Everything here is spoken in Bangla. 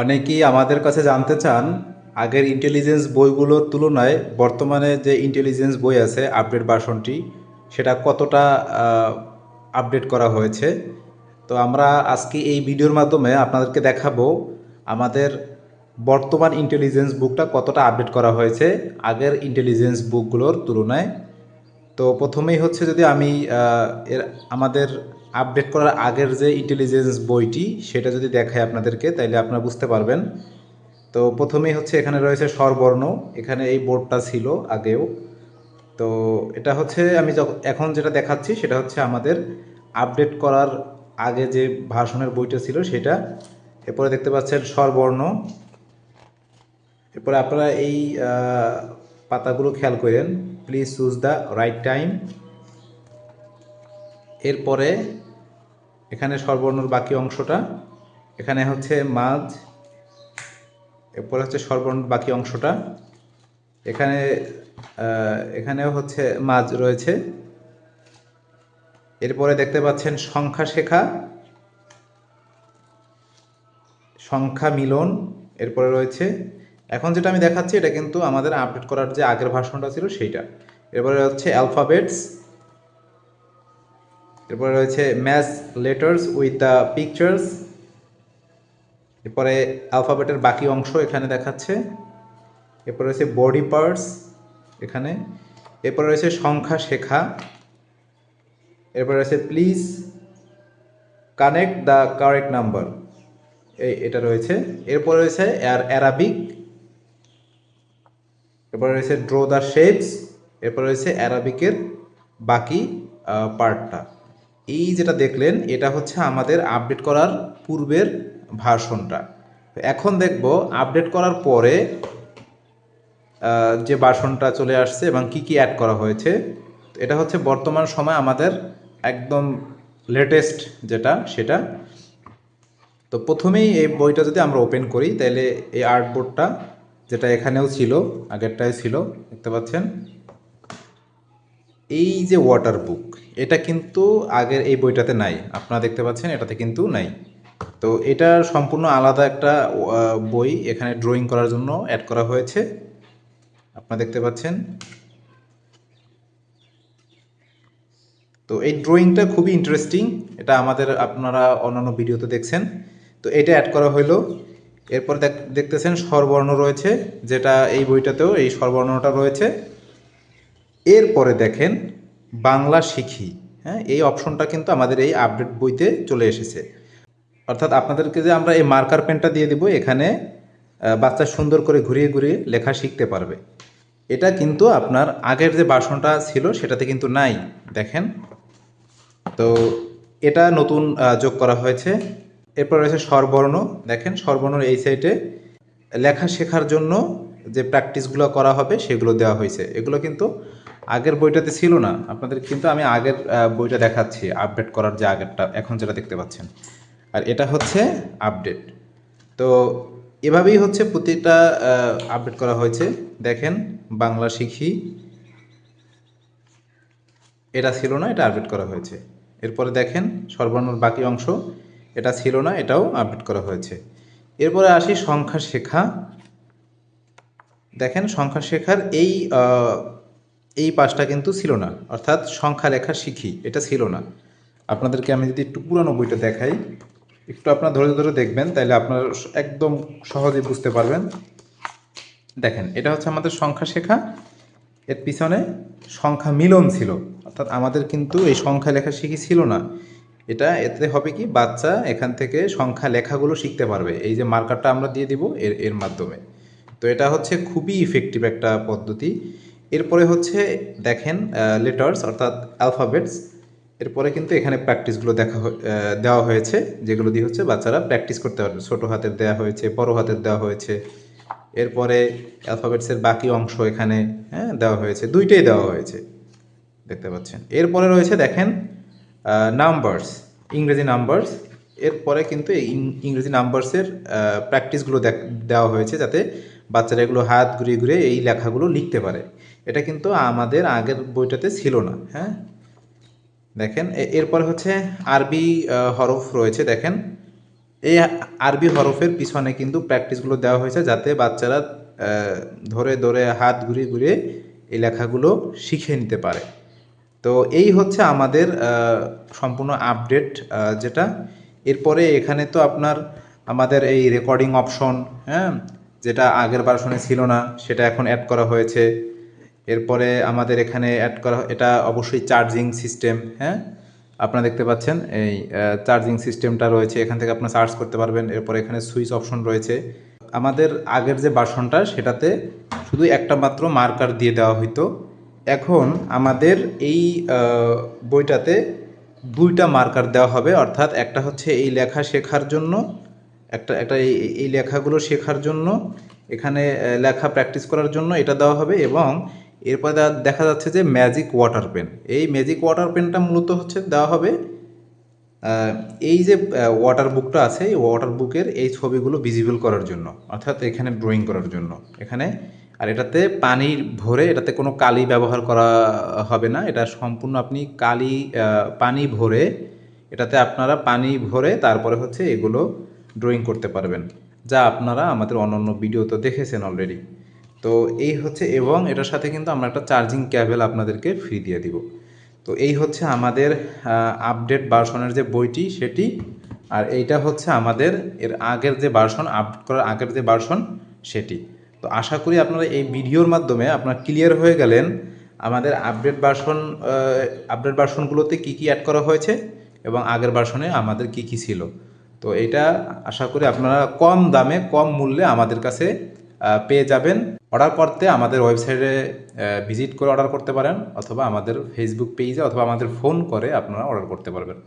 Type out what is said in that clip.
অনেকেই আমাদের কাছে জানতে চান, আগের ইন্টেলিজেন্স বইগুলোর তুলনায় বর্তমানে যে ইন্টেলিজেন্স বই আছে আপডেট ভার্সনটি সেটা কতটা আপডেট করা হয়েছে। তো আমরা আজকে এই ভিডিওর মাধ্যমে আপনাদেরকে দেখাবো আমাদের বর্তমান ইন্টেলিজেন্স বুকটা কতটা আপডেট করা হয়েছে, আগের ইন্টেলিজেন্স বুকগুলোর তুলনায়। তো প্রথমেই হচ্ছে যদি আমি এর, আমাদের আপডেট করার আগের যে ইন্টেলিজেন্স বইটি, সেটা যদি দেখায় আপনাদেরকে, তাইলে আপনারা বুঝতে পারবেন। তো প্রথমেই হচ্ছে এখানে রয়েছে স্বরবর্ণ, এখানে এই বোর্ডটা ছিল আগেও। তো এটা হচ্ছে আমি এখন যেটা দেখাচ্ছি, সেটা হচ্ছে আমাদের আপডেট করার আগে যে ভাষণের বইটা ছিল, সেটা। এরপরে দেখতে পাচ্ছেন স্বরবর্ণ। এরপরে আপনারা এই পাতাগুলো খেয়াল করেন। Please choose the right time এরপরে এখানে স্বরবর্ণর বাকি অংশটা, এখানে হচ্ছে মাঝ, এরপরে হচ্ছে স্বরবর্ণর বাকি অংশটা, এখানে এখানেও হচ্ছে মাঝ রয়েছে। এরপরে দেখতে পাচ্ছেন সংখ্যা শেখা, সংখ্যা মিলন, এরপরে রয়েছে। এখন যেটা আমি দেখাচ্ছি, এটা কিন্তু আমাদের আপডেট করার যে আগের ভার্সনটা ছিল সেইটা। এরপরে হচ্ছে অ্যালফাবেটস এরপরে রয়েছে match letters with the pictures. এরপরে অ্যালফাবেটের বাকি অংশ এখানে দেখাচ্ছে। এরপরে রয়েছে বডি পার্টস এখানে। এরপরে রয়েছে সংখ্যা শেখা। এরপরে রয়েছে please connect the correct number. এই এটা রয়েছে। এরপরে রয়েছে অ্যার অ্যারাবিক। এরপরে রয়েছে ড্র দ্য শেপস। এরপরে রয়েছে অ্যারাবিকের বাকি পার্টটা। এই যেটা দেখলেন, এটা হচ্ছে আমাদের আপডেট করার পূর্বের ভার্সনটা এখন দেখব আপডেট করার পরে যে ভার্সনটা চলে আসছে এবং কি কি অ্যাড করা হয়েছে। এটা হচ্ছে বর্তমান সময় আমাদের একদম লেটেস্ট যেটা, সেটা। তো প্রথমেই এই বইটা যদি আমরা ওপেন করি, তাহলে এই আর্ট বোর্ডটা যেটা এখানেও ছিল, আগেরটাই ছিল, দেখতে পাচ্ছেন? এই যে ওয়াটার বুক এটা কিন্তু আগের এই বইটাতে নাই। আপনারা দেখতে পাচ্ছেন, এটাতে কিন্তু নাই। তো এটা সম্পূর্ণ আলাদা একটা বই এখানে ড্রয়িং করার জন্য অ্যাড করা হয়েছে। আপনারা দেখতে পাচ্ছেন। তো এই ড্রয়িংটা খুবই ইন্টারেস্টিং এটা আমাদের, আপনারা অন্যান্য ভিডিওতে দেখছেন। তো এটা অ্যাড করা হলো এরপর দেখ- দেখতেছেন স্বরবর্ণ রয়েছে, যেটা এই বইটাতেও এই স্বরবর্ণটা রয়েছে। এরপরে দেখেন বাংলা শিখি হ্যাঁ? এই অপশনটা কিন্তু আমাদের এই আপডেট বইতে চলে এসেছে। অর্থাৎ আপনাদেরকে যে আমরা এই মার্কার পেনটা দিয়ে দিব, এখানে বাচ্চা সুন্দর করে ঘুরিয়ে ঘুরিয়ে লেখা শিখতে পারবে। এটা কিন্তু আপনার আগের যে বাসনটা ছিল, সেটাতে কিন্তু নাই, দেখেন। তো এটা নতুন যোগ করা হয়েছে। এরপর রয়েছে স্বরবর্ণ, দেখেন, স্বরবর্ণর এই সাইডে লেখা শেখার জন্য যে প্র্যাকটিসগুলো করা হবে, সেগুলো দেওয়া হয়েছে। এগুলো কিন্তু আগের বইটাতে ছিল না। আপনাদের কিন্তু আমি আগের বইটা দেখাচ্ছি আপডেট করার যে আগেরটা, এখন যেটা দেখতে পাচ্ছেন। আর এটা হচ্ছে আপডেট তো এভাবেই হচ্ছে প্রতিটা আপডেট করা হয়েছে। দেখেন, বাংলা শিখি। এটা ছিল না, এটা আপডেট করা হয়েছে। এরপরে দেখেন সর্বর্ণর বাকি অংশ, এটা ছিল না, এটাও আপডেট করা হয়েছে। এরপরে আসি সংখ্যা শেখা। দেখেন, সংখ্যা শেখার এই এই পাশটা কিন্তু ছিল না। অর্থাৎ সংখ্যা লেখা শিখি, এটা ছিল না। আপনাদেরকে আমি যদি একটু পুরানো বইটা দেখাই, একটু আপনার ধরে ধরে দেখবেন তাহলে আপনারা একদম সহজেই বুঝতে পারবেন। দেখেন, এটা হচ্ছে আমাদের সংখ্যা শেখা। এর পিছনে সংখ্যা মিলন ছিল, অর্থাৎ আমাদের কিন্তু এই সংখ্যা লেখা শিখি ছিল না। এটা এতে হবে কি, বাচ্চা এখান থেকে সংখ্যা লেখাগুলো শিখতে পারবে। এই যে মার্কারটা আমরা দিয়ে দিব এর এর মাধ্যমে। তো এটা হচ্ছে খুবই ইফেক্টিভ একটা পদ্ধতি। এরপরে হচ্ছে দেখেন লেটার্স অর্থাৎ অ্যালফাবেটস এরপরে কিন্তু এখানে প্র্যাকটিসগুলো দেখা দেওয়া হয়েছে, যেগুলো দিয়ে হচ্ছে বাচ্চারা প্র্যাকটিস করতে পারবে। ছোটো হাতের দেওয়া হয়েছে, বড় হাতের দেওয়া হয়েছে। এরপরে অ্যালফাবেটসের বাকি অংশ এখানে হ্যাঁ দেওয়া হয়েছে। দুইটাই দেওয়া হয়েছে, দেখতে পাচ্ছেন। এরপরে রয়েছে দেখেন নাম্বারস ইংরেজি নাম্বারস এরপরে কিন্তু এই ইংরেজি নাম্বারসের প্র্যাকটিসগুলো দেওয়া হয়েছে, যাতে বাচ্চারা এগুলো হাত ঘুরিয়ে ঘুরিয়ে এই লেখাগুলো লিখতে পারে। এটা কিন্তু আমাদের আগের বইটাতে ছিল না হ্যাঁ? দেখেন এরপরে হচ্ছে আরবি হরফ রয়েছে, দেখেন। এই আরবি হরফের পিছনে কিন্তু প্র্যাকটিসগুলো দেওয়া হয়েছে যাতে বাচ্চারা ধরে ধরে হাত ঘুরিয়ে ঘুরিয়ে এই লেখাগুলো শিখে নিতে পারে। তো এই হচ্ছে আমাদের সম্পূর্ণ আপডেট যেটা। এরপরে এখানে তো আপনার, আমাদের এই রেকর্ডিং অপশন হ্যাঁ যেটা আগের ভার্সনে ছিল না, সেটা এখন অ্যাড করা হয়েছে। এরপরে আমাদের এখানে অ্যাড করা এটা অবশ্যই চার্জিং সিস্টেম হ্যাঁ? আপনারা দেখতে পাচ্ছেন, এই চার্জিং সিস্টেমটা রয়েছে, এখান থেকে আপনারা চার্জ করতে পারবেন, এরপর এখানে সুইচ অপশন রয়েছে। আমাদের আগের যে বাসনটা সেটাতে শুধু একটা মাত্র মার্কার দিয়ে দেওয়া হইতো। এখন আমাদের এই বইটাতে দুইটা মার্কার দেওয়া হবে, অর্থাৎ একটা হচ্ছে এই লেখা শেখার জন্য, একটা একটা এই এই লেখাগুলো শেখার জন্য, এখানে লেখা প্র্যাকটিস করার জন্য এটা দেওয়া হবে এবং এরপর দেখা যাচ্ছে যে ম্যাজিক ওয়াটার পেন এই ম্যাজিক ওয়াটার পেনটা মূলত হচ্ছে দেওয়া হবে এই যে ওয়াটার বুকটা আছে, এই ওয়াটার বুকের এই ছবিগুলো ভিজিবল করার জন্য, অর্থাৎ এখানে ড্রয়িং করার জন্য। এখানে, আর এটাতে পানি ভরে, এটাতে কোনো কালি ব্যবহার করা হবে না, এটা সম্পূর্ণ আপনি কালি পানি ভরে, এটাতে আপনারা পানি ভরে তারপরে হচ্ছে এগুলো ড্রয়িং করতে পারবেন। যা আপনারা আমাদের অন্যান্য ভিডিও তো দেখেছেন অলরেডি তো এই হচ্ছে এবং এটার সাথে কিন্তু আমরা একটা চার্জিং ক্যাবেল আপনাদেরকে ফ্রি দিয়ে দিব। তো এই হচ্ছে আমাদের আপডেট ভার্সনের যে বইটি সেটি, আর এইটা হচ্ছে আমাদের এর আগের যে ভার্সন আপডেট করার আগের যে ভার্সন সেটি। তো আশা করি আপনারা এই ভিডিওর মাধ্যমে আপনারা ক্লিয়ার হয়ে গেলেন আমাদের আপডেট ভার্সন আপডেট ভার্সনগুলোতে কী কী অ্যাড করা হয়েছে এবং আগের ভার্সনে আমাদের কি কি ছিল। তো এটা আশা করি আপনারা কম দামে, কম মূল্যে আমাদের কাছে পেয়ে যাবেন। অর্ডার করতে আমাদের ওয়েবসাইটে ভিজিট করে অর্ডার করতে পারেন, অথবা আমাদের ফেসবুক পেজে অথবা আমাদের ফোন করে আপনারা অর্ডার করতে পারবেন।